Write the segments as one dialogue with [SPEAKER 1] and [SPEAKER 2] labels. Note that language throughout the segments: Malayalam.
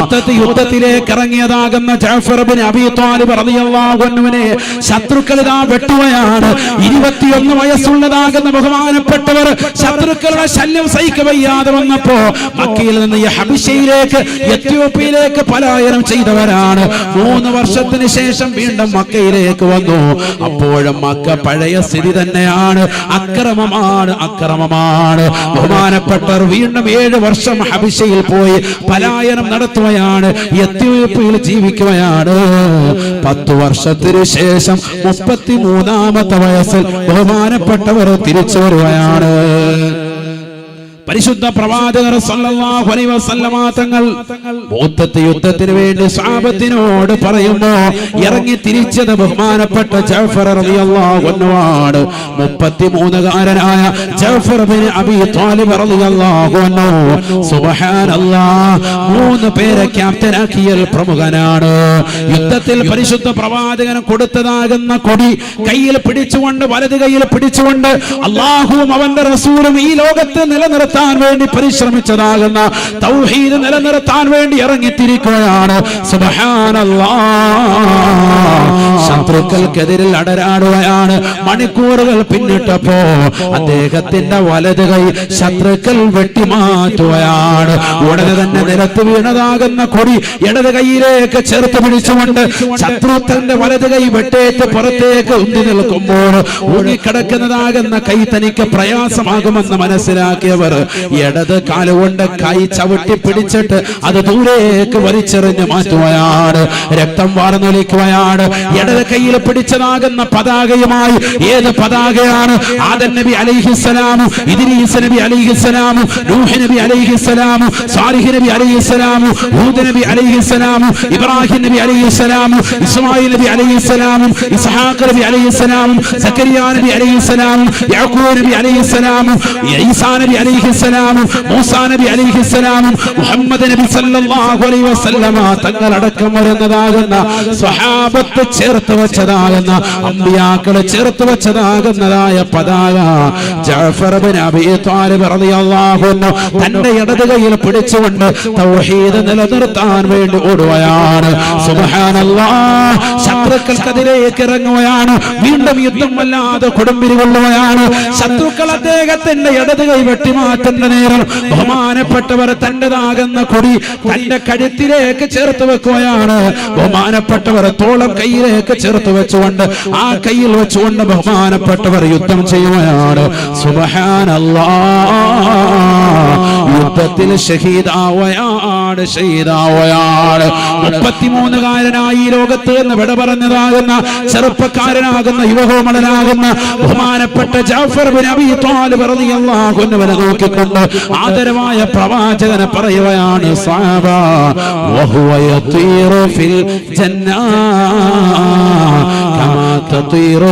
[SPEAKER 1] മൊത്തത്തിൽ യുദ്ധത്തിലേക്ക് ഇറങ്ങിയതാകുന്ന ജാഫർ ബിൻ അബി വെട്ടുകയാണ്. ഇരുപത്തിയൊന്ന് വയസ്സുള്ളതാകുന്ന ബഹുമാനപ്പെട്ടവർ ശത്രുക്കളുടെ ശല്യം സഹിക്ക വയ്യാതെ വന്നപ്പോ മക്കയിൽ നിന്ന് ഹബിഷയിലേക്ക് എത്യോപ്യയിലേക്ക് പലായനം ചെയ്തവരാണ്. മൂന്ന് വർഷത്തിന് ശേഷം വീണ്ടും മക്കയിലേക്ക് വന്നു. അപ്പോഴും മക്ക പഴയ സ്ഥിതി തന്നെയാണ്. അക്രമമാണ് അക്രമമാണ്. ബഹുമാനപ്പെട്ടവർ വീണ്ടും ഏഴ് വർഷം ഹബിഷയിൽ പോയി പലായനം നടത്തുകയാണ് എത്യോപ്യയിൽ ജീവിക്കുകയാണ്. പത്തു വർഷത്തിനു ശേഷം മുപ്പത്തി മൂന്നാമത്തെ വയസ്സിൽ ബഹുമാനപ്പെട്ടവർ തിരിച്ചു വരുകയാണ്. പരിശുദ്ധ പ്രവാചകർ തങ്ങൾ ബോധത്തെ യുദ്ധത്തിന് വേണ്ടി സ്വഹാബത്തിനോട് പറയുമ്പോ ഇറങ്ങി തിരിച്ചത് ബഹുമാനപ്പെട്ട ജഅഫർ റളിയല്ലാഹു അൻഹു ആണ് 33 കാരനായ ജഅഫർ ബിൻ അബി ത്വാലിബ് റളിയല്ലാഹു അൻഹു സുബ്ഹാനല്ലാഹ് മൂന്ന് പേരെ ക്യാപ്റ്റനാക്കിയ പ്രമുഖനാണ്. യുദ്ധത്തിൽ പരിശുദ്ധ പ്രവാചകൻ കൊടുത്തതാകുന്ന കൊടി കയ്യിൽ പിടിച്ചുകൊണ്ട് വലത് കയ്യിൽ പിടിച്ചുകൊണ്ട് അള്ളാഹുവും അവന്റെ റസൂലും ഈ ലോകത്ത് നിലനിർത്താൻ വേണ്ടി പരിശ്രമിച്ചതാകുന്ന തൗഹീദ് നിലനിർത്താൻ വേണ്ടി ഇറങ്ങിത്തിരിക്കുകയാണ്. ശത്രുക്കൾക്കെതിരിൽ അടരാടുകയാണ്. മണിക്കൂറുകൾ പിന്നിട്ടപ്പോ അദ്ദേഹത്തിന്റെ വലത് കൈ ശത്രുക്കൾ വെട്ടിമാറ്റുകയാണ്. ഉടനെ തന്നെ നിലത്ത് വീണതാകുന്ന കൊടി ഇടത് കൈയിലേക്ക് ചേർത്ത് പിടിച്ചുകൊണ്ട് ശത്രു തന്റെ വലത് കൈ വെട്ടേറ്റ് പുറത്തേക്ക് ഉന്തി നിൽക്കുമ്പോൾ ഊങ്ങിക്കിടക്കുന്നതാകുന്ന കൈ തനിക്ക് പ്രയാസമാകുമെന്ന് മനസ്സിലാക്കിയവർ ഇടത് കാലുകൊണ്ട് കൈ ചവിട്ടി പിടിച്ചിട്ട് അത് ദൂരേക്ക് വലിച്ചെറിഞ്ഞ് മാറ്റുകയാണ് രക്തം വാർന്നൊലിക്കുകയാണ് ഇടത് കയ്യിൽ പിടിച്ചതാകുന്ന പതാകയുമായി ഏത് പതാകയാണ് ആദൻ നബി അലിഹിസ്സലാമു ഇദ്രീസ് നബി അലിഹിസ്സലാമു നൂഹ് നബി അലിഹിസ്സലാമു സാലിഹ് നബി അലിഹിസ്സലാമു ഹൂദ് നബി അലിഹിസ്സലാമു ഇബ്രാഹിം നബി അലിഹിസ്സലാമു ഇസ്മായിൽ നബി അലൈഹിസ്സലാമും ഇസ്ഹാഖ് നബി അലൈഹിസ്സലാമും സക്കരിയ നബി അലൈഹിസ്സലാമും യാക്കൂബ് നബി അലൈഹിസ്സലാമും ഈസാ നബി അലൈഹിസ്സലാമും മൂസാ നബി അലിഹിസ്സലാമും മുഹമ്മദ് നബി സല്ലല്ലാഹു അലൈഹി വസല്ലമ തങ്ങളടക്കം വരുന്നതാകുന്ന സ്വഹാബത്ത് ചേർത്ത് വെച്ചതാകുന്ന അമ്പിയാക്കളെ ചേർത്ത് വെച്ചതാകുന്നതായ പതാക ജഅഫർ ബിൻ അബീ ത്വാലിബ് റളിയല്ലാഹു അൻഹു തന്റെ ഇടത് കൈയിൽ പിടിച്ചുകൊണ്ട് തൗഹീദ് നിലനിർത്താൻ വേണ്ടി ഓടുകയാണ്. സുബ്ഹാനല്ലാഹ് ശത്രുക്കൾക്കെതിരേക്ക് ഇറങ്ങുകയാണ്. വീണ്ടും യുദ്ധം വല്ലാതെ കൊടുമ്പിരി കൊള്ളുകയാണ്. ശത്രുക്കൾ അദ്ദേഹത്തിന്റെ ഇടത് കൈ വെട്ടിമാറ്റുന്ന നേരം ബഹുമാനപ്പെട്ടവർ തന്റെതാകുന്ന കൊടി തന്റെ കഴുത്തിലേക്ക് ചേർത്ത് വെക്കുകയാണ്. ബഹുമാനപ്പെട്ടവർ തോളം കയ്യിലേക്ക് ചേർത്ത് വെച്ചുകൊണ്ട് ആ കയ്യിൽ വെച്ചുകൊണ്ട് ബഹുമാനപ്പെട്ടവർ യുദ്ധം ചെയ്യുകയാണ്. സുബഹാനല്ലാഹ് യുദ്ധത്തിൽ ഷഹീദാവയാണ് ഷഹീദാവയാണ് മുപ്പത്തിമൂന്നുകാരനായി ലോകത്ത് നിന്ന് വിട പറഞ്ഞതാകുന്ന ചെറുപ്പക്കാരനാകുന്ന യുവകോമളനാകുന്ന ബഹുമാനപ്പെട്ട ജാഫർ ബിൻ അബീ ത്വാലിബ് റളിയല്ലാഹു അൻഹുവിനെ നോക്കിക്കൊണ്ട് ആദരവായ പ്രവാചകനെ പറയുകയാണ് സാബ ഫിൽ ജന്നാ തതീറു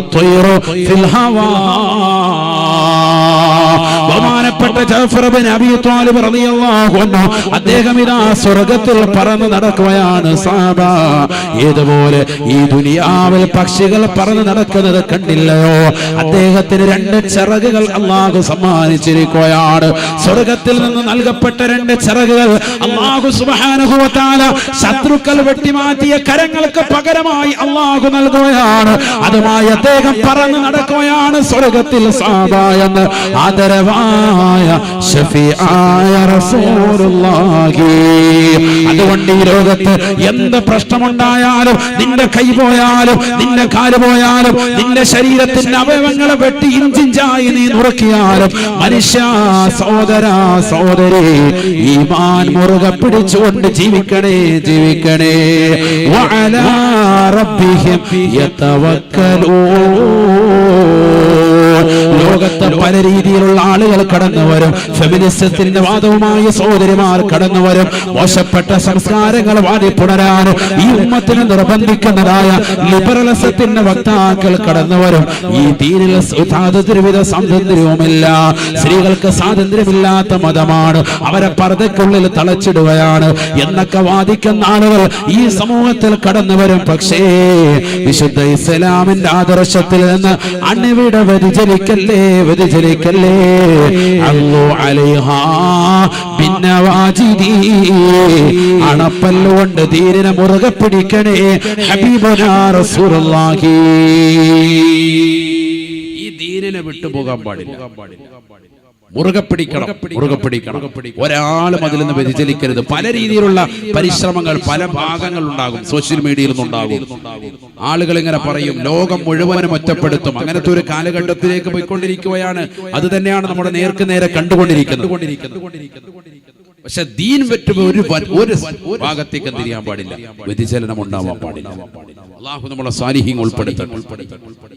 [SPEAKER 1] ഫിൽ ഹവാ. ബഹുമാനപ്പെട്ട റളിയല്ലാഹു അൻഹു അദ്ദേഹം ഇതാ സ്വർഗത്തിൽ പറന്ന് നടക്കുകയാണ് സാബ. ഏതുപോലെ ഈ ദുനിയാവിൽ പക്ഷികൾ പറന്ന് നടക്കുന്നത് കണ്ടില്ലയോ? അദ്ദേഹത്തിന് രണ്ട് ചിറകുകൾ അള്ളാഹു സമ്മാനിച്ചിരിക്കുകയാണ്. സ്വർഗത്തിൽ നിന്ന് നൽകപ്പെട്ട രണ്ട് ചിറകുകൾ അള്ളാഹു തആല ശത്രുക്കൾ വെട്ടിമാറ്റിയ കരങ്ങൾക്ക് പകരമായി അള്ളാഹു നൽകുകയാണ്. അതുമായി അദ്ദേഹം പറന്ന് നടക്കുകയാണ് സ്വർഗത്തിൽ സാബ എന്ന്. റസൂലുള്ളാഹി. അതുകൊണ്ട് ഈ ലോകത്ത് എന്ത് പ്രശ്നമുണ്ടായാലും നിന്റെ കൈ പോയാലും നിന്റെ കാൽ പോയാലും നിന്റെ ശരീരത്തിന്റെ അവയവങ്ങളെ വെട്ടി ഇഞ്ചിഞ്ചായി നീ നുറുക്കിയാലും മനുഷ്യ സഹോദര സഹോദരി ഈമാൻ മുറുകെ പിടിച്ചുകൊണ്ട് ജീവിക്കണേ ജീവിക്കണേ. റബ്ബിഹിം യതവക്കലൂൻ. ലോകത്ത് പല രീതിയിലുള്ള ആളുകൾ കടന്നു വരും. ഫെമിനിസത്തിന്റെ വാദവുമായി സഹോദരിമാർ കടന്നു വരും. മോശപ്പെട്ട സംസ്കാരങ്ങൾ വാടി പുണരാൻ ഈ ഉമ്മത്തിന് നിർബന്ധിക്കുന്നതായ ലിബറലിസത്തിന്റെ വക്താക്കൾ കടന്നു വരും. ഈ സ്വാതന്ത്ര്യവിധ സ്വാതന്ത്ര്യവുമില്ല. സ്ത്രീകൾക്ക് സ്വാതന്ത്ര്യമില്ലാത്ത മതമാണ്. അവരെ പർദ്ദക്കുള്ളിൽ തളച്ചിടുകയാണ് എന്നൊക്കെ വാദിക്കുന്ന ആളുകൾ ഈ സമൂഹത്തിൽ കടന്നു വരും. പക്ഷേ വിശുദ്ധ ഇസ്ലാമിന്റെ ആദർശത്തിൽ നിന്ന് അണിവിടെ വ്യതിചലിക്കല്ലേ വ്യതിചലിക്കല്ലേ അങ്ങോ അലൈഹ ഭിന്നവാജിദീ അണപ്പല്ലുകൊണ്ട് തീരിനെ മുറുകെ പിടിക്കണേ ഹബീബനാ റസൂലുള്ളാഹി. ഈ ദീനിനെ വിട്ടുപോകാൻ പാടില്ല. മുറുകെ പിടിക്കണം മുറുകെ പിടിക്കണം ഒരാളും അതിൽ നിന്ന് വ്യതിചലിക്കരുത്. പല രീതിയിലുള്ള പരിശ്രമങ്ങൾ പല ഭാഗങ്ങൾ ഉണ്ടാകും സോഷ്യൽ മീഡിയയിൽ നിന്നുണ്ടാകും. ആളുകൾ ഇങ്ങനെ പറയും ലോകം മുഴുവനും ഒറ്റപ്പെടുത്തും. അങ്ങനത്തെ ഒരു കാലഘട്ടത്തിലേക്ക് പോയിക്കൊണ്ടിരിക്കുകയാണ്. അത് തന്നെയാണ് നമ്മുടെ നേർക്ക് നേരെ കണ്ടുകൊണ്ടിരിക്കുന്നത്. പക്ഷെ ദീൻ പറ്റുമ്പോൾ ഒരു ഒരു ഭാഗത്തേക്ക് തിരിയാൻ പാടില്ല? വ്യതിചലനം ഉണ്ടാവാൻ പാടില്ല. അള്ളാഹു നമ്മളെ സാലിഹ്യം
[SPEAKER 2] ഉൾപ്പെടുത്തണം ചൊല്ലി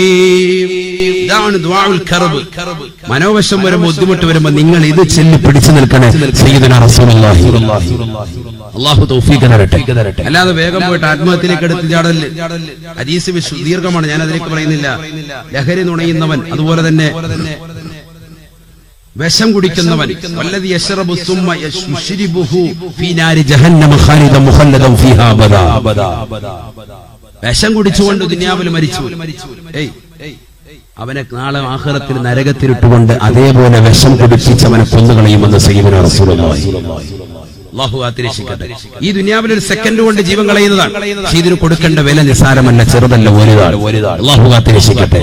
[SPEAKER 2] ഇതാണ് മനോവശം വരുമ്പോ ബുദ്ധിമുട്ട് വരുമ്പോ നിങ്ങൾ ഇത് ചെല്ലി പിടിച്ചു നിൽക്കണേ. അള്ളാഹു തൗഫീഖ് തരട്ടെ. അല്ലാതെ വേഗം പോയിട്ട് ആത്മഹത്യയിലേക്ക് എടുത്ത് ചാടൽ. ഹദീസ് വിശു- ദീർഘമാണ്. ഞാൻ അതിലേക്ക് പറയുന്നില്ല. ലഹരി നുണയുന്നവൻ അതുപോലെ തന്നെ വിഷം കുടിക്കുന്നവൻ. വല്ലതി യശ്റബു സുമ്മ യശ്രിബുഹു ഫീ നാരി ജഹന്നമ ഖാലിദൻ മുഖല്ലദൻ ഫീഹാ അബദാ വിഷം കുടിച്ചുകൊണ്ട് ദുനിയാവിൽ മരിച്ചു. ഏയ് അവനെ നാളെ ആഹ്റത്തിൽ നരകത്തിലിട്ടുകൊണ്ട് അതേപോലെ വിഷം കുടിപ്പിച്ച് അവനെ കൊന്നുകളയുമെന്ന് ഈ ദുനിയാവിൽ ഒരു സെക്കൻഡ് കൊണ്ട് ജീവൻ കളയുന്നതാണ്. ഇതിന് കൊടുക്കേണ്ട വില നിസ്സാരമല്ല ചെറുതല്ല ഒരുതാണ് അല്ലാഹു കാത്തിരക്ഷിക്കട്ടെ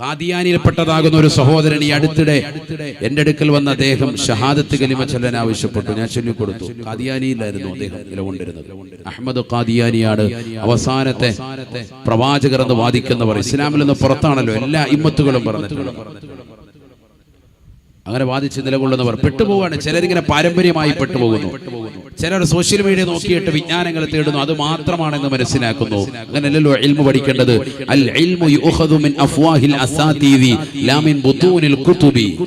[SPEAKER 1] കാദിയാനിയിൽപ്പെട്ടതാകുന്ന ഒരു സഹോദരൻ ഈ അടുത്തിടെ എന്റെ അടുക്കൽ വന്ന അദ്ദേഹം ഷഹാദത്ത് കലിമ ചൊല്ലാൻ ആവശ്യപ്പെട്ടു. ഞാൻ ചൊല്ലിക്കൊടുത്തു. കാദിയാനിയിലായിരുന്നു അദ്ദേഹം നിലകൊണ്ടിരുന്നത്. അഹമ്മദ് കാദിയാനിയാണ് അവസാനത്തെ പ്രവാചകർ എന്ന് വാദിക്കുന്നവർ. ഇസ്ലാമിൽ നിന്ന് പുറത്താണല്ലോ എല്ലാ ഇമ്മത്തുകളും പറഞ്ഞിട്ടുള്ളത്. അങ്ങനെ വാദിച്ച് നിലകൊള്ളുന്നവർ പെട്ടുപോവാണ്. ചിലരിങ്ങനെ പാരമ്പര്യമായി പെട്ടുപോകുന്നു. ചിലർ സോഷ്യൽ മീഡിയ നോക്കിയിട്ട് വിജ്ഞാനങ്ങൾ തേടുന്നു. അത് മാത്രമാണെന്ന് മനസ്സിലാക്കുന്നു. അങ്ങനെയല്ലല്ലോ ഇൽമു പഠിക്കേണ്ടത്. അൽ ഇൽമു മിൻ അഫ്വാഹിൽ ലാ മിൻ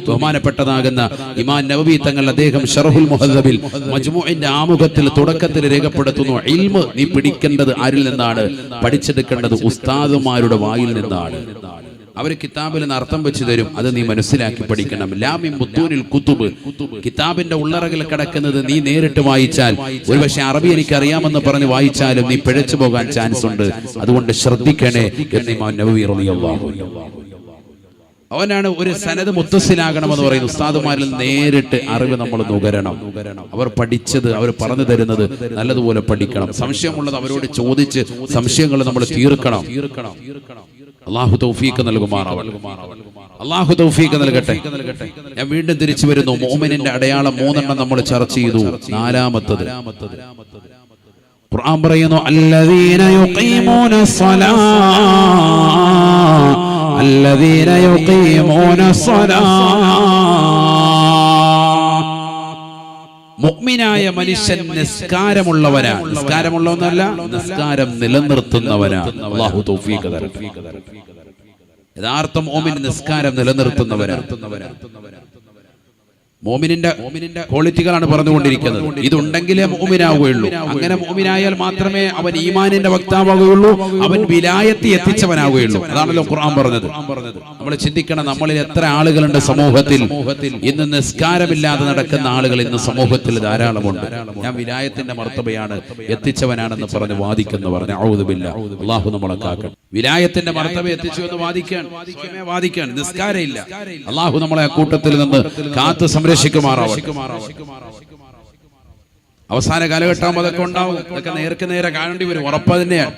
[SPEAKER 1] ബഹുമാനപ്പെട്ടതാകുന്ന ഇമാം നബവി തങ്ങൾ അദ്ദേഹം ഷറഹുൽ മുഹദ്ദബിൽ മജ്മുഇന്റെ ആമുഖത്തിൽ തുടക്കത്തിൽ രേഖപ്പെടുത്തുന്നു. ഇൽമു നീ പിടിക്കേണ്ടത് ആരിൽ നിന്നാണ്? പഠിച്ചെടുക്കേണ്ടത് ഉസ്താദുമാരുടെ വായിൽ നിന്നാണ്. അവർ കിതാബിൽ നിന്ന് അർത്ഥം വെച്ച് തരും. അത് നീ മനസ്സിലാക്കി പഠിക്കണം. ലാമി മുത്തൂനിൽ കുത്തുബ്. കിതാബിന്റെ ഉള്ളറകിൽ കിടക്കുന്നത് നീ നേരിട്ട് വായിച്ചാൽ. ഒരുപക്ഷെ അറബി എനിക്ക് അറിയാമെന്ന് പറഞ്ഞ് വായിച്ചാലും നീ പിഴച്ചു പോകാൻ ചാൻസ് ഉണ്ട്. അതുകൊണ്ട് ശ്രദ്ധിക്കണേ എന്ന്. അവനാണ് ഒരു സനത് മുത്തസ്സിലാകണമെന്ന് പറയുന്നത് ഉസ്താദുമാരിൽ നേരിട്ട് അറിവ് നമ്മൾ നുകരണം. അവർ പഠിച്ചത് അവർ പറഞ്ഞു തരുന്നത് നല്ലതുപോലെ പഠിക്കണം. സംശയമുള്ളത് അവരോട് ചോദിച്ച് സംശയങ്ങൾ നമ്മൾ തീർക്കണം തീർക്കണം തീർക്കണം. അള്ളാഹു തൗഫീഖ് നൽകുമാറാവട്ടെ. അള്ളാഹു തൗഫീഖ് നൽകട്ടെ. ഞാൻ വീണ്ടും തിരിച്ചു വരുന്നു. മോമിനിന്റെ അടയാളം മൂന്നെണ്ണം നമ്മൾ ചർച്ച ചെയ്തു. നാലാമത്തത്. ഖുർആൻ പറയുന്നു അല്ലദീന യുഖീമൂന അല്ലദീന യുഖീമൂന മുഅ്മിനായ മനുഷ്യൻ നിസ്കാരമുള്ളവനാണ് നിസ്കാരമുള്ളവനല്ല നിസ്കാരം നിലനിർത്തുന്നവനാണ്. അല്ലാഹു തൗഫീഖ് യഥാർത്ഥ മോമിൻ നിസ്കാരം നിലനിർത്തുന്നവനാണ് മോമിനിന്റെ ക്വാളിറ്റികളാണ് പറഞ്ഞുകൊണ്ടിരിക്കുന്നത്. ഇതുണ്ടെങ്കിലേ മോമിനാവുകയുള്ളൂ. അങ്ങനെ മോമിനായാൽ മാത്രമേ അവൻ ഈമാനിന്റെ വക്താവുകയുള്ളൂ അവൻ വിലായത്തി എത്തിച്ചവനാവുകയുള്ളൂ അതാണല്ലോ ഖുർആൻ പറഞ്ഞത്. നമ്മൾ ചിന്തിക്കണം നമ്മളിൽ എത്ര ആളുകളുണ്ട് സമൂഹത്തിൽ. ഇന്ന് നിസ്കാരമില്ലാതെ നടക്കുന്ന ആളുകൾ ഇന്ന് സമൂഹത്തിൽ ധാരാളമുണ്ട്. ഞാൻ വിലായത്തിന്റെ മർത്തബയാണ് എത്തിച്ചവനാണെന്ന് പറഞ്ഞ് വാദിക്കുന്നു പറഞ്ഞു ഔതുമില്ല അള്ളാഹു നമ്മളെ കാക്കണം വിലായത്തിന്റെ മർത്തബ എത്തിച്ചു എന്ന് വാദിക്കാൻ. വാദിക്കാൻ. നിസ്കാരമില്ല. അള്ളാഹു നമ്മളെ ആ കൂട്ടത്തിൽ നിന്ന് കാത്തു സംരക്ഷിക്കുമാറാവട്ടെ അവസാന കാലഘട്ടം അതൊക്കെ ഉണ്ടാവും. അതൊക്കെ നേർക്ക് നേരെ കാണേണ്ടി വരും. ഉറപ്പ് തന്നെയാണ്.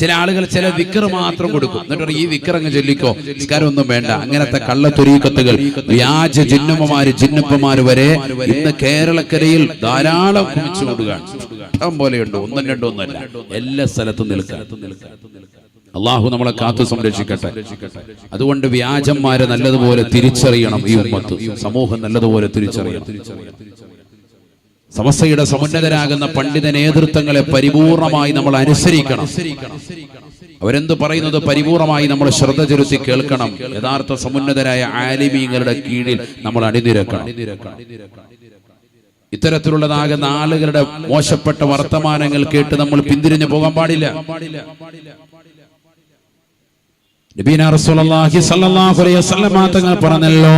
[SPEAKER 1] ചില ആളുകൾ ചില വിക്കർ മാത്രം കൊടുക്കും. എന്നിട്ട് ഈ വിക്കർ അങ്ങ് ചൊല്ലിക്കോ. നിസ്കാരം ഒന്നും വേണ്ട. അങ്ങനത്തെ കള്ളത്തൊരീക്കത്തുകൾ വ്യാജ ജിന്നമ്മമാര് ജിന്നപ്പമാര് വരെ ഇന്ന് കേരളക്കരയിൽ ധാരാളം കുമിച്ചു കൊടുക്കുകയാണ് ഇഷ്ടം പോലെയുണ്ട്. ഒന്നും രണ്ടും ഒന്നല്ല എല്ലാ സ്ഥലത്തും നിൽക്കാൻ അള്ളാഹു നമ്മളെ കാത്തു സംരക്ഷിക്കട്ടെ. അതുകൊണ്ട് വ്യാജന്മാരെ നല്ലതുപോലെ തിരിച്ചറിയണം ഈ ഉമ്മത്ത്. സമൂഹം നല്ലതുപോലെ തിരിച്ചറിയണം. സമസ്തയുടെ സമുന്നതരാകുന്ന പണ്ഡിത നേതൃത്വങ്ങളെ പരിപൂർണമായി നമ്മൾ അനുസരിക്കണം. അവരെന്ത് പറയുന്നത് പരിപൂർണമായി നമ്മൾ ശ്രദ്ധ ചെലുത്തി കേൾക്കണം. യഥാർത്ഥ സമുന്നതരായ ആലിമീങ്ങളുടെ കീഴിൽ നമ്മൾ അണിനിരക്കണം. ഇത്തരത്തിലുള്ളതാകുന്ന ആളുകളുടെ മോശപ്പെട്ട വർത്തമാനങ്ങൾ കേട്ട് നമ്മൾ പിന്തിരിഞ്ഞു പോകാൻ പാടില്ല. നബീന റസൂലുള്ളാഹി സ്വല്ലല്ലാഹു അലൈഹി വസല്ലമ തങ്ങൾ പറഞ്ഞല്ലോ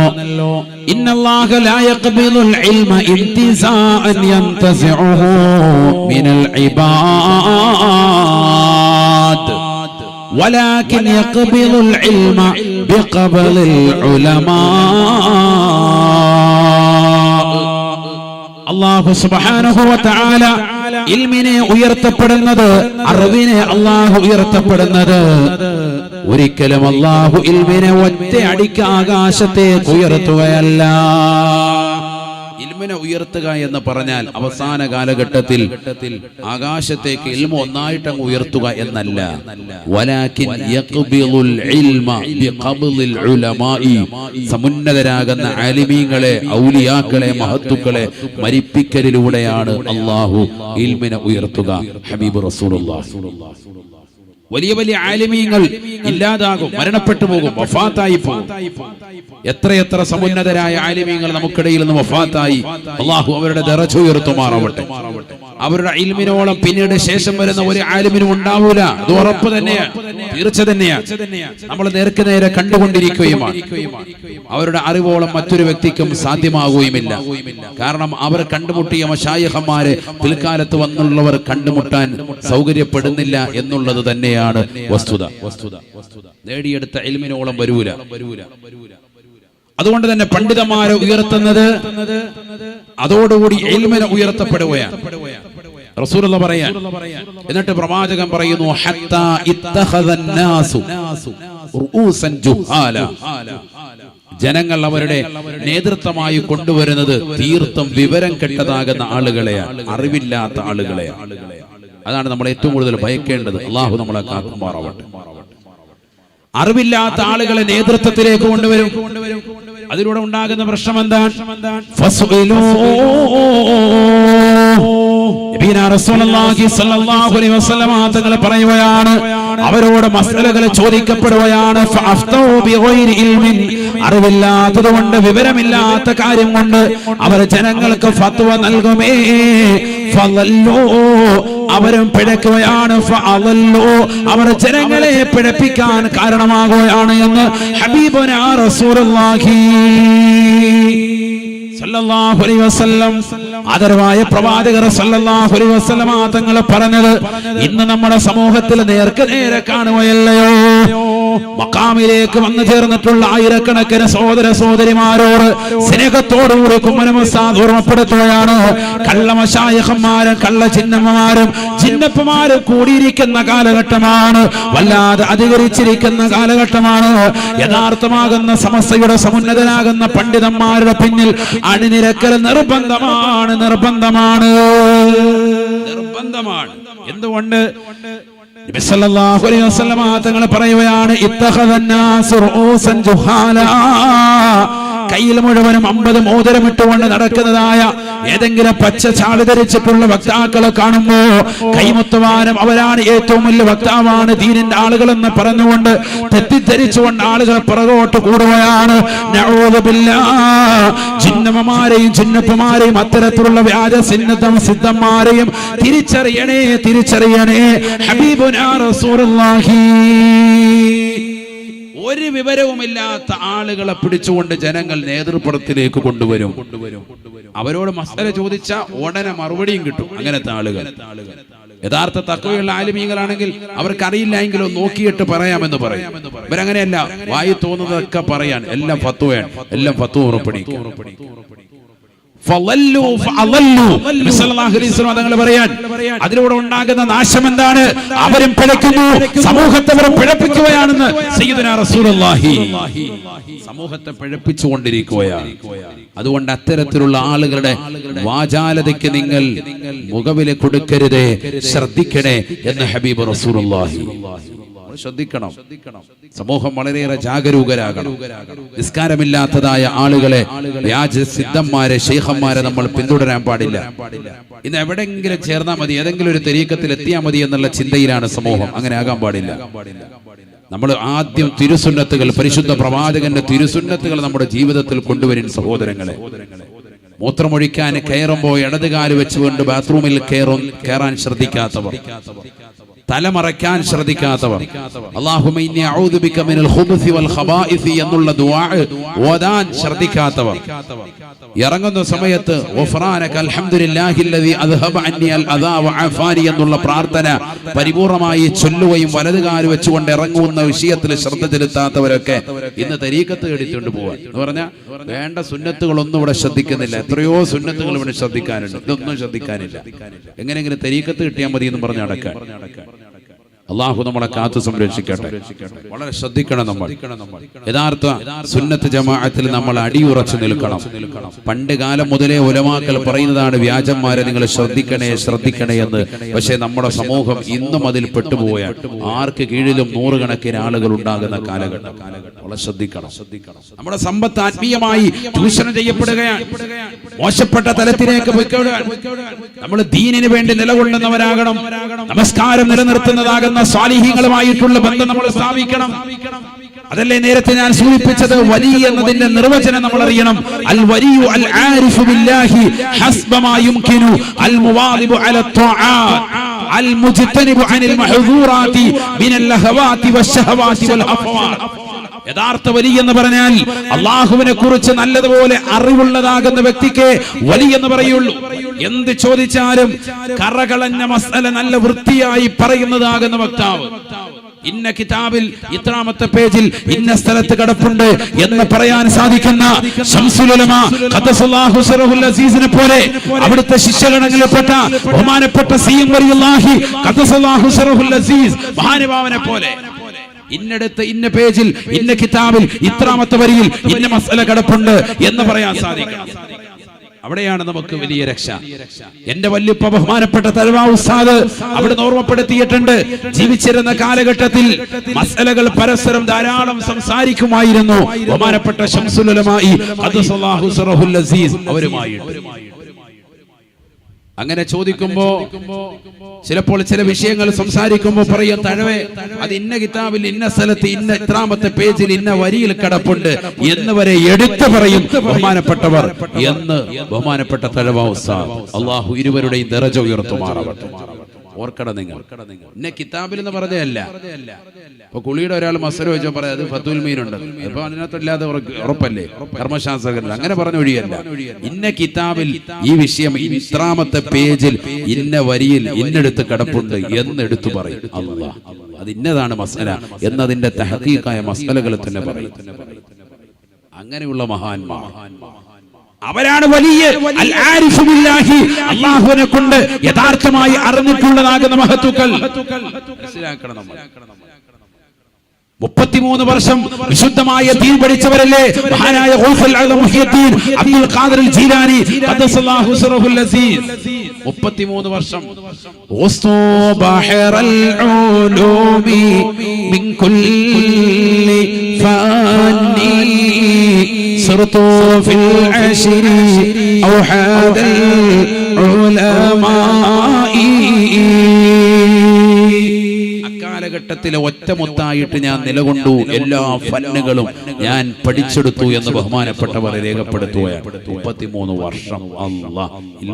[SPEAKER 1] ഇന്നല്ലാഹ ലാ യഖ്ബിലുൽ ഇൽമ ഇന്തിസാഅൻ യന്തസിഉഹു മിനൽ ഇബാദ് ولكن يقبل العلم بقبل العلماء അള്ളാഹു സുബ്ഹാനഹു വ തആല ഇൽമിനെ ഉയർത്തപ്പെടുന്നത് അറിവിനെ അള്ളാഹു ഉയർത്തപ്പെടുന്നത്. ഒരിക്കലും അള്ളാഹു ഇൽമിനെ ഒറ്റ അടിക്ക് ആകാശത്തേക്ക് ഉയർത്തുകയല്ല. ഇൽമിനെ ഉയർത്തുക എന്ന് പറഞ്ഞാൽ അവസാന കാലഘട്ടത്തിൽ ആകാശത്തേക്ക് ഇൽമ ഒന്നായിട്ട് ഉയർത്തുക എന്നല്ല. സമുന്നതരാകുന്ന ആലിമീങ്ങളെ ഔലിയാക്കളെ മഹത്തുക്കളെ മരിപ്പിക്കലിലൂടെയാണ് അള്ളാഹു ഇൽമിനെ ഉയർത്തുക. ഹബീബ് റസൂലുള്ളാഹി. വലിയ വലിയ ആലിമീങ്ങൾ ഇല്ലാതാകും മരണപ്പെട്ടു പോകും വഫാത്തായി പോകും. എത്ര എത്ര സമുന്നതരായ ആലിമീങ്ങൾ നമുക്കിടയിൽ നിന്ന് വഫാത്തായി. അള്ളാഹു അവരുടെ ദറജ ഉയർത്തുമാറാവട്ടെ. അവരുടെ ഇൽമിനോളം പിന്നീട് ശേഷം വരുന്ന ഒരു ആലിമിനും ഉണ്ടാവൂല. അത് ഉറപ്പ് തന്നെയാണ്. തീർച്ച തന്നെയാണ്. നമ്മൾ നേർക്ക് നേരെ കണ്ടുകൊണ്ടിരിക്കുകയുമാണ്. അവരുടെ അറിവോളം മറ്റൊരു വ്യക്തിക്കും സാധ്യമാകുകയുമില്ല. കാരണം അവർ കണ്ടുമുട്ടിയ മഷായഹന്മാരെ പിൽക്കാലത്ത് വന്നുള്ളവർ കണ്ടുമുട്ടാൻ സൗകര്യപ്പെടുന്നില്ല എന്നുള്ളത് തന്നെയാണ് വസ്തുത. നേടിയെടുത്ത എൽമിനോളം വരൂല. അതുകൊണ്ട് തന്നെ പണ്ഡിതന്മാരെ ഉയർത്തുന്നത് അതോടുകൂടി എൽമിനെ ഉയർത്തപ്പെടുകയാണ്. റസൂലുള്ള പറയാൻ. എന്നിട്ട് പ്രവാചകൻ പറയുന്നു ജനങ്ങൾ അവരുടെ നേതൃത്വമായി കൊണ്ടുവരുന്നത് തീർത്തും വിവരം കെട്ടതാകുന്ന ആളുകളെയാണ് അറിവില്ലാത്ത ആളുകളെയാണ്. അതാണ് നമ്മൾ ഏറ്റവും കൂടുതൽ ഭയക്കേണ്ടത്. അള്ളാഹു നമ്മളെ കാക്കുമാറാവട്ടെ. അറിവില്ലാത്ത ആളുകളെ നേതൃത്വത്തിലേക്ക് കൊണ്ടുവരും. അതിലൂടെ ഉണ്ടാകുന്ന പ്രശ്നം എന്താണ് തങ്ങൾ പറയുകയാണ് അവരോട് മസലകൾ ചോദിക്കപ്പെടുകയാണ് അറിവില്ലാത്തത് കൊണ്ട് വിവരമില്ലാത്ത കാര്യം കൊണ്ട് അവർ ജനങ്ങൾക്ക് ഫത്വ നൽകുമേ. ഫളല്ലൂ അവരും പിഴക്കുകയാണ്. അവർ ജനങ്ങളെ പിഴപ്പിക്കാൻ കാരണമാകുകയാണ് എന്ന് ഹബീബുനാ റസൂലുള്ളാഹി ആദരവായ പ്രവാചകർ തങ്ങൾ പറഞ്ഞത് ഇന്ന് നമ്മുടെ സമൂഹത്തിൽ നേർക്ക് നേരെ കാണുകയല്ലയോ? മക്കാമിലേക്ക് വന്നു ചേർന്നിട്ടുള്ള ആയിരക്കണക്കിന് സഹോദര സഹോദരിമാരോട് സ്നേഹത്തോടുകൂടി കുമ്മനമസാദ് ഓർമ്മപ്പെടുത്തുകയാണ്. കള്ളമശായഹന്മാരും കള്ള ചിഹ്നമ്മമാരും ചിന്നപ്പമാരും കൂടിയിരിക്കുന്ന കാലഘട്ടമാണ്. വല്ലാതെ അധികരിച്ചിരിക്കുന്ന കാലഘട്ടമാണ്. യഥാർത്ഥമാകുന്ന സമസ്തയുടെ സമുന്നതനാകുന്ന പണ്ഡിതന്മാരുടെ പിന്നിൽ അണിനിരക്കൽ നിർബന്ധമാണ് നിർബന്ധമാണ്. നിർബന്ധമാണ്. എന്തുകൊണ്ട്? തങ്ങൾ പറയുകയാണ് ഇത്തഹദന്നാസ് റൂസൻ ജുഹാലാ. കയ്യിൽ മുഴുവനും അമ്പത് മോതിരമിട്ടുകൊണ്ട് നടക്കുന്നതായ ഏതെങ്കിലും പച്ച ചാളി ധരിച്ചിട്ടുള്ള വക്താക്കളെ കാണുമ്പോ കൈമുത്തുവാനും അവരാണ് ഏറ്റവും വലിയ വക്താവാണ് ദീനിന്റെ ആളുകളെന്ന് പറഞ്ഞുകൊണ്ട് തെറ്റിദ്ധരിച്ചുകൊണ്ട് ആളുകൾ പുറകോട്ട് കൂടുകയാണ്. ജിന്നമ്മമാരെയും ചിന്നപ്പമാരെയും അത്തരത്തിലുള്ള വ്യാജ സിന്നതം സിദ്ധന്മാരെയും തിരിച്ചറിയണേ തിരിച്ചറിയണേ. ഹബീബുനാ റസൂലുള്ളാഹി. ഒരു വിവരവുമില്ലാത്ത ആളുകളെ പിടിച്ചുകൊണ്ട് ജനങ്ങൾ നേതൃത്വത്തിലേക്ക് കൊണ്ടുവരും. അവരോട് മസല ചോദിച്ച ഉടനെ മറുപടിയും കിട്ടും അങ്ങനത്തെ ആളുകൾ. യഥാർത്ഥ തക്കവയുള്ള ആലിമീകളാണെങ്കിൽ അവർക്ക് അറിയില്ല എങ്കിലും നോക്കിയിട്ട് പറയാമെന്ന് പറയും. ഇവരങ്ങനെയല്ല വായി തോന്നുന്നതൊക്കെ പറയാൻ എല്ലാം ഫത്തുവയാണ് എല്ലാം ഫത്തു ഉറപ്പണിക്കും തങ്ങൾ പറയാൻ അതിലൂടെ ഉണ്ടാകുന്ന നാശം എന്താണ്? അവരും പിഴയ്ക്കുന്നു സമൂഹത്തെ അവർ പിഴപ്പിക്കുകയാണെന്ന് സമൂഹത്തെ പിഴപ്പിച്ചുകൊണ്ടിരിക്കുകയാണ്. അതുകൊണ്ട് അത്തരത്തിലുള്ള ആളുകളുടെ വാചാലതയ്ക്ക് നിങ്ങൾ മുഖവില കൊടുക്കരുതേ ശ്രദ്ധിക്കണേ എന്ന് ഹബീബ് റസൂലുള്ളാഹി. ശ്രദ്ധിക്കണം. സമൂഹം വളരെയേറെ ജാഗരൂകരാകണം. നിസ്കാരമില്ലാത്തതായ ആളുകളെ വ്യാജ സിദ്ധന്മാരെ ഷെയ്ഖന്മാരെ നമ്മൾ പിന്തുടരാൻ പാടില്ല. ഇന്ന് എവിടെയെങ്കിലും ചേർന്നാൽ മതി ഏതെങ്കിലും ഒരു തെരീക്കത്തിൽ എത്തിയാൽ മതി എന്നുള്ള ചിന്തയിലാണ് സമൂഹം. അങ്ങനെ ആകാൻ പാടില്ല. നമ്മൾ ആദ്യം തിരുസുന്നത്തുകൾ പരിശുദ്ധ പ്രവാചകന്റെ തിരുസുന്നത്തുകൾ നമ്മുടെ ജീവിതത്തിൽ കൊണ്ടുവരും സഹോദരങ്ങളെ. മൂത്രമൊഴിക്കാൻ കയറുമ്പോൾ ഇടതുകാൽ വെച്ചുകൊണ്ട് ബാത്റൂമിൽ കയറും കയറാൻ ശ്രദ്ധിക്കാത്തവർ. തലമറയ്ക്കാൻ ശ്രദ്ധിക്കാത്തവർ. എന്നുള്ള ദുആ ഓതാൻ ശ്രദ്ധിക്കാത്തവർ. ഇറങ്ങുന്ന സമയത്ത് എന്നുള്ള പ്രാർത്ഥന പരിപൂർണമായി ചൊല്ലുകയും വലതുകാൽ വെച്ചുകൊണ്ട് ഇറങ്ങുന്ന വിഷയത്തിൽ ശ്രദ്ധ ചെലുത്താത്തവരൊക്കെ ഇന്ന് തരീക്കത്ത് എടുത്തുകൊണ്ട് പോവാൻ. എന്ന് പറഞ്ഞാൽ വേണ്ട സുന്നത്തുകളൊന്നും ഇവിടെ ശ്രദ്ധിക്കുന്നില്ല. എത്രയോ സുന്നത്തുകൾ ഇവിടെ ശ്രദ്ധിക്കാനുണ്ട്. ഇതൊന്നും ശ്രദ്ധിക്കാനില്ല. എങ്ങനെയെങ്കിലും തരീക്കത്ത് കിട്ടിയാൽ മതി എന്ന് പറഞ്ഞ് നടക്കാൻ. അള്ളാഹു നമ്മളെ കാത്തു സംരക്ഷിക്കട്ടെ. വളരെ ശ്രദ്ധിക്കണം നമ്മൾ. യഥാർത്ഥ സുന്നത്ത് ജമാഅത്തിൽ നമ്മൾ അടിയുറച്ചു നിൽക്കണം. പണ്ട് കാലം മുതലേ ഉലമാക്കൾ പറയുന്നതാണ് വ്യാജന്മാരെ നിങ്ങൾ ശ്രദ്ധിക്കണേ ശ്രദ്ധിക്കണേ എന്ന്. പക്ഷേ നമ്മുടെ സമൂഹം ഇന്നും അതിൽ പെട്ടുപോയാൽ ആർക്ക് കീഴിലും നൂറുകണക്കിന് ആളുകൾ ഉണ്ടാകുന്ന കാലഘട്ടം. വളരെ ശ്രദ്ധിക്കണം. ശ്രദ്ധിക്കണം. നമ്മുടെ സമ്പത്ത് ആത്മീയമായി ചൂഷണം ചെയ്യപ്പെടുകയാണ്. മോശപ്പെട്ട തലത്തിലേക്ക് നമ്മൾ ദീനിന് വേണ്ടി നിലകൊള്ളുന്നവരാകണം. നമസ്കാരം നിലനിർത്തുന്നതാകുന്ന സ്വാലിഹ്യങ്ങളുമായിട്ടുള്ള ബന്ധം നമ്മൾ സ്ഥാപിക്കണം. അതല്ലേ നേരത്തെ ഞാൻ സൂചിപ്പിച്ചത്? വലി എന്നതിന്റെ നിർവചനം നമ്മൾ അറിയണം അൽ വലിയു അൽ ആരിഫു ബില്ലാഹി ഹസ്ബമാ യുംകിനു അൽ മുവാദിബു അല ത്വആത്ത് അൽ മുജ്തനിബു അനിൽ മഹ്ദൂറാതി മിനൽ ലഹവാതി വശഹവാതി വൽ അഫ്വാത്ത് യഥാർത്ഥ വലി എന്ന് പറഞ്ഞാൽ അള്ളാഹുവിനെ കുറിച്ച് നല്ലതുപോലെ അറിവുള്ളതാകുന്ന വ്യക്തിക്ക് വലി എന്ന് പറയുള്ളൂ. എന്ത് ചോദിച്ചാലും കറകളഞ്ഞ മസല നല്ല വൃത്തിയായി പറയുന്നതാകുന്ന വക്താവ്. ഇന്ന കിതാബിൽ ഇത്രാമത്തെ പേജിൽ ഇന്ന സ്ഥലത്ത് കിടപ്പുണ്ട് എന്ന് പറയാൻ സാധിക്കുന്ന അസീസിനെ പോലെ അവിടുത്തെ ശിഷ്യഗണങ്ങളിൽപ്പെട്ട ബഹുമാനപ്പെട്ട സി മഹാനുഭാവനെ പോലെ ഇന്നടത്ത് ഇന്ന പേജിൽ ഇന്ന കിതാബിൽ ഇത്രാമത്തെ വരിയിൽ ഇന്ന മസല കിടപ്പുണ്ട് എന്ന് പറയാൻ സാധിക്കും. അവിടെയാണ് നമുക്ക് വലിയ രക്ഷ. എന്റെ വല്യപ്പ ബഹുമാനപ്പെട്ട തലവാ ഉസ്താദ് അവിടെ ഓർമ്മപ്പെടുത്തിയിട്ടുണ്ട്. ജീവിച്ചിരുന്ന കാലഘട്ടത്തിൽ മസലകൾ പരസ്പരം ധാരാളം സംസാരിക്കുമായിരുന്നു. ബഹുമാനപ്പെട്ട ശംസുലമായി അവരുമായിട്ട്. അങ്ങനെ ചോദിക്കുമ്പോ ചിലപ്പോൾ ചില വിഷയങ്ങൾ സംസാരിക്കുമ്പോ പറയും തഴവേ അത് ഇന്ന കിതാബിൽ ഇന്ന സ്ഥലത്ത് ഇന്ന ഇത്രാമത്തെ പേജിൽ ഇന്ന വരിയിൽ കിടപ്പുണ്ട് എന്ന് വരെ എടുത്തു പറയും ബഹുമാനപ്പെട്ടവർ എന്ന് ബഹുമാനപ്പെട്ട തഴവ ഉസ്താദ്. അള്ളാഹു ഇരുവരുടെയും ദറജ ഉയർത്തുമാറാവട്ടെ. ഓർക്കണം നിങ്ങൾ. പിന്നെ കിതാബിൽ എന്ന് പറഞ്ഞതല്ല. ഇപ്പൊ കുളിയുടെ ഒരാൾ മസര വെച്ചോ പറയാം അത് ഫത്തുൽ മീനുണ്ട് ഇപ്പൊ അതിനകത്തല്ലാതെ ഉറപ്പ്- ഉറപ്പല്ലേ? കർമ്മശാസ്ത്രജ്ഞൻ അങ്ങനെ പറഞ്ഞ ഒഴിയല്ല. ഇന്ന കിതാബിൽ ഈ വിഷയം ഇത്രാമത്തെ പേജിൽ ഇന്ന വരിയിൽ ഇന്നെടുത്ത് കിടപ്പുണ്ട് എന്ന് എടുത്തു പറയും. അല്ല അത് ഇന്നതാണ് മസല എന്നതിന്റെ തഹക്കീക്കായ മസലകൾ തന്നെ പറയും. അങ്ങനെയുള്ള മഹാന്മാർ. അവരാണ് വലിയ അൽ ആരിഫു ബില്ലാഹി അള്ളാഹുവിനെ കൊണ്ട് യഥാർത്ഥമായി അറിഞ്ഞിട്ടുള്ളതാകുന്ന മഹത്തുക്കൾ. മനസ്സിലാക്കണം നമ്മൾ. മുപ്പത്തിമൂന്ന് വർഷം വിശുദ്ധമായ തീൻ പഠിച്ചവരല്ലേ? മഹാനായ അബ്ദുൽ ഖാദിർ ജീലാനി ഖദ്ദസല്ലാഹു സിറഹുൽ അസീസ് മുപ്പത്തിമൂന്ന് വർഷം. ബഹറൽ ഉലൂമി മിൻ കുല്ലി ഫാനി صرت في العشر أوحاد العلماء അക്കാലഘട്ടത്തിലെ ഒറ്റമൊത്തായിട്ട് ഞാൻ നിലകൊണ്ടു എല്ലാ ഫന്നുകളും ഞാൻ പഠിച്ചെടുത്തു എന്ന് ബഹുമാനപ്പെട്ടവരെ രേഖപ്പെടുത്തുകയാണ് മുപ്പത്തിമൂന്ന് വർഷം അല്ല